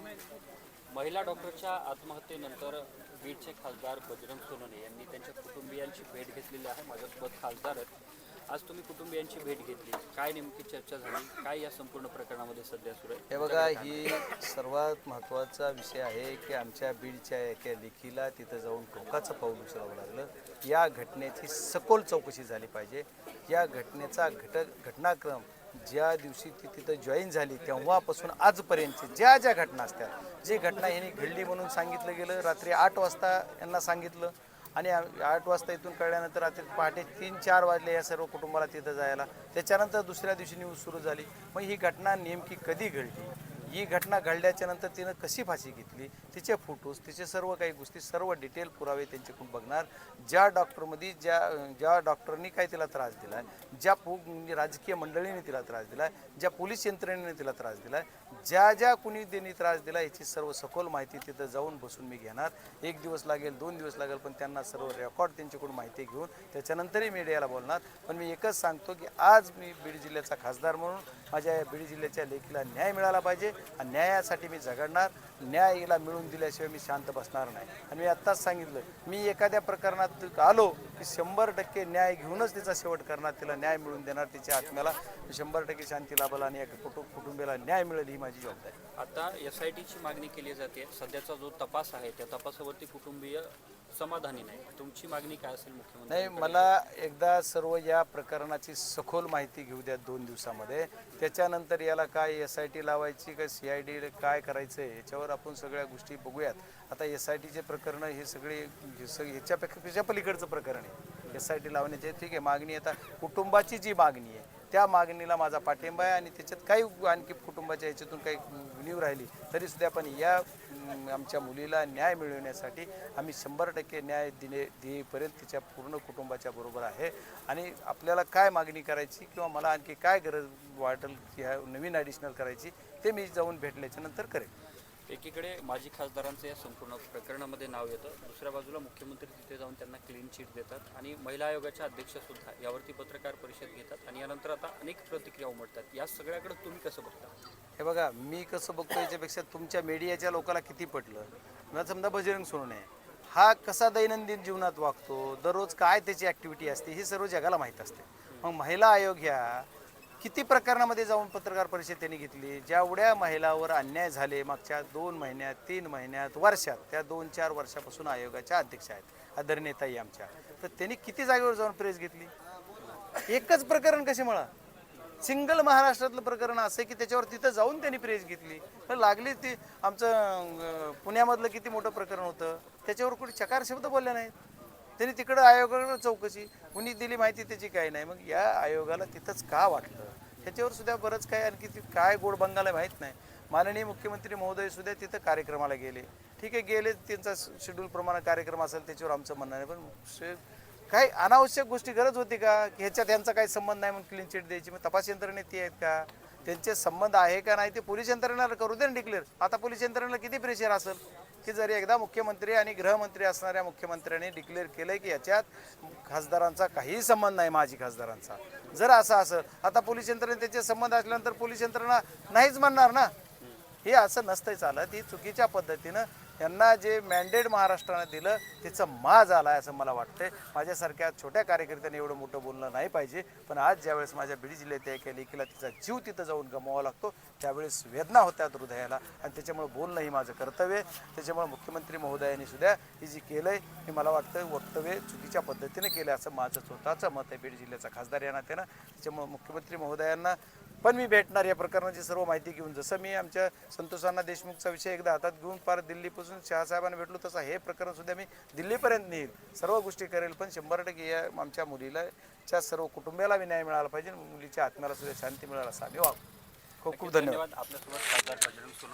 महिला डॉक्टरच्या आत्महत्येनंतर बीडचे खासदार बजरंग सोनवणे यांनी त्यांच्या कुटुंबियांची भेट घेतलेली आहे. माझ्यासोबत खासदार आहेत. आज तुम्ही कुटुंबियांची भेट घेतली. काय नेमकी चर्चा झाली? काय या संपूर्ण प्रकरणामध्ये सध्या सुरू आहे? हे बघा ही सर्वात महत्त्वाचा विषय आहे की आमच्या बीडच्या एका लेखीला तिथं जाऊन टोकाचं पाऊल उचलावं लागलं. या घटनेची सखोल चौकशी झाली पाहिजे. या घटनेचा घटक घटनाक्रम ज्या दिवशी ती तिथं जॉईन झाली तेव्हापासून आजपर्यंतची ज्या ज्या घटना असतात जी घटना यांनी घडली म्हणून सांगितलं गेलं रात्री आठ वाजता यांना सांगितलं आणि आठ वाजता इथून कळल्यानंतर रात्री पहाटे तीन चार वाजले या सर्व कुटुंबाला तिथं जायला. त्याच्यानंतर दुसऱ्या दिवशी न्यूज सुरू झाली. मग ही घटना नेमकी कधी घडली? ही घटना घडल्याच्या नंतर तिनं कशी फाशी घेतली? तिचे फोटोज तिचे सर्व काही गोष्टी सर्व डिटेल पुरावे त्यांच्याकडून बघणार. ज्या डॉक्टरमध्ये ज्या ज्या डॉक्टरनी काय तिला त्रास दिला ज्या पो म्हणजे राजकीय मंडळीने तिला त्रास दिला ज्या पोलीस यंत्रणेने तिला त्रास दिला ज्या ज्या कुणी त्यांनी त्रास दिला याची सर्व सखोल माहिती तिथं जाऊन बसून मी घेणार. एक दिवस लागेल दोन दिवस लागेल पण त्यांना सर्व रेकॉर्ड त्यांच्याकडून माहिती घेऊन त्याच्यानंतरही मीडियाला बोलणार. पण मी एकच सांगतो की आज मी बीड जिल्ह्याचा खासदार म्हणून माझ्या या बीड जिल्ह्याच्या लेखीला न्याय मिळाला पाहिजे आणि न्यायासाठी मी झगडणार. न्याय हिला मिळवून दिल्याशिवाय मी शांत बसणार नाही. आणि मी आत्ताच सांगितलं मी एखाद्या प्रकरणात आलो की शंभर टक्के न्याय घेऊनच तिचा शेवट करणार तिला न्याय मिळवून देणार तिच्या आत्म्याला शंभर टक्के शांती लाभल आणि एका कुटुंब कुटुंबियाला न्याय मिळेल ही माझी जबाबदारी. आता एस आय टीची मागणी केली जाते. सध्याचा जो तपास आहे त्या तपासावरती कुटुंबीय समाधानी नाही. तुमची मागणी काय असेल मुख्यमंत्री? नाही मला एकदा सर्व या प्रकरणाची सखोल माहिती घेऊ द्या दोन दिवसामध्ये. त्याच्यानंतर याला काय एस आय टी लावायची का सी आय डी काय करायचं याच्यावर आपण सगळ्या गोष्टी बघूयात. आता एस आय टीचे प्रकरण हे सगळे ह्याच्यापेक्षा त्याच्या पलीकडचं प्रकरण आहे. एस आय टी लावण्याचे ठीक आहे मागणी आता कुटुंबाची जी मागणी आहे त्या मागणीला माझा पाठिंबा आहे आणि त्याच्यात काही आणखी कुटुंबाच्या ह्याच्यातून काही उणीव राहिली तरी सुद्धा पण या आमच्या मुलीला न्याय मिळवण्यासाठी आम्ही शंभर टक्के न्याय दिले देईपर्यंत तिच्या पूर्ण कुटुंबाच्या बरोबर आहे. आणि आपल्याला काय मागणी करायची किंवा मला आणखी काय गरज वाटेल की ह्या नवीन ॲडिशनल करायची ते मी जाऊन भेटल्याच्या नंतर करेन. एकीकडे माजी खासदारांचं या संपूर्ण प्रकरणामध्ये नाव येतं दुसऱ्या बाजूला मुख्यमंत्री तिथे जाऊन त्यांना क्लीन चिट देतात आणि महिला आयोगाच्या अध्यक्षसुद्धा यावरती पत्रकार परिषद घेतात आणि यानंतर आता अनेक प्रतिक्रिया उमटतात. या सगळ्याकडे तुम्ही कसं बघता? हे बघा मी कसं बघतो याच्यापेक्षा तुमच्या मीडियाच्या लोकांना किती पटलं? मला समजा बजरंग सोनवणे हा कसा दैनंदिन जीवनात वागतो? दररोज काय त्याची ॲक्टिव्हिटी असते? हे सर्व जगाला माहीत असते. मग महिला आयोग ह्या किती प्रकरणामध्ये जाऊन पत्रकार परिषद त्यांनी घेतली? जेवढ्या महिलावर अन्याय झाले मागच्या दोन महिन्यात तीन महिन्यात वर्षात त्या दोन चार वर्षापासून आयोगाच्या अध्यक्ष आहेत आदरणीय ताई आमच्या. तर त्यांनी किती जागेवर जाऊन प्रेस घेतली? एकच प्रकरण कसे म्हणा सिंगल महाराष्ट्रातलं प्रकरण असं आहे की त्याच्यावर तिथं जाऊन त्यांनी प्रेस घेतली. तर लागली ती आमचं पुण्यामधलं किती मोठं प्रकरण होतं त्याच्यावर कुठे चकार शब्द बोलले नाहीत. त्यांनी तिकडं आयोगाकडे चौकशी कुणी दिली माहिती त्याची काय नाही. मग या आयोगाला तिथंच का वाटलं? ह्याच्यावर सुद्धा बरंच काय आणखी ती काय गोड बंगाला माहीत नाही. माननीय मुख्यमंत्री महोदय सुद्धा तिथं कार्यक्रमाला गेले. ठीक आहे गेले त्यांचा शेड्यूल प्रमाणे कार्यक्रम असेल त्याच्यावर आमचं म्हणणं नाही पण शे- काही अनावश्यक गोष्टी गरज होती का? की ह्याच्यात यांचा काही संबंध नाही म्हणून क्लीन चिट द्यायची. मग तपास यंत्रणेत ती आहेत का? त्यांचे संबंध आहे का नाही ते पोलीस यंत्रणेला करू दे ना डिक्लेअर आता पोलीस यंत्रणेला किती प्रेशर असेल? की जरी एकदा मुख्यमंत्री आणि गृहमंत्री असणाऱ्या मुख्यमंत्र्यांनी डिक्लेअर केलंय की याच्यात खासदारांचा काहीही संबंध नाही माजी खासदारांचा. जर असं असं आता पोलीस यंत्रणेत त्याचे संबंध असल्यानंतर पोलीस यंत्रणा नाहीच म्हणणार ना. हे असं नसतंय चालत. ही चुकीच्या पद्धतीनं यांना जे मॅन्डेट महाराष्ट्रानं दिलं तिचं मा झाला आहे असं मला वाटतंय. माझ्यासारख्या छोट्या कार्यकर्त्यांनी एवढं मोठं बोलणं नाही पाहिजे. पण आज ज्यावेळेस माझ्या बीड जिल्ह्यात एका लेखीला तिचा जीव तिथं जाऊन गमवावा लागतो त्यावेळेस वेदना होत्यात हृदयाला. आणि त्याच्यामुळे बोलणं ही माझं कर्तव्य त्याच्यामुळे मुख्यमंत्री महोदयांनी सुद्धा हे जे केलं आहे हे मला वाटतं वक्तव्य चुकीच्या पद्धतीने केलं असं माझं स्वतःचं मत आहे. बीड जिल्ह्याचा खासदार या नात्यानं. त्याच्यामुळे मुख्यमंत्री महोदयांना पण मी भेटणार या प्रकरणाची सर्व माहिती घेऊन. जसं मी आमच्या संतोषांना देशमुखचा विषय एकदा हातात घेऊन पार दिल्लीपासून शहासाहेबांना भेटलो तसं हे प्रकरण सुद्धा मी दिल्लीपर्यंत नेईल. सर्व गोष्टी करेल पण शंभर टक्के या आमच्या मुलीला च्या सर्व कुटुंबियाला बी न्याय मिळाला पाहिजे मुलीच्या आत्म्याला सुद्धा शांती मिळाला असा आम्ही वागू खूप खूप धन्यवाद. आपल्यासोबत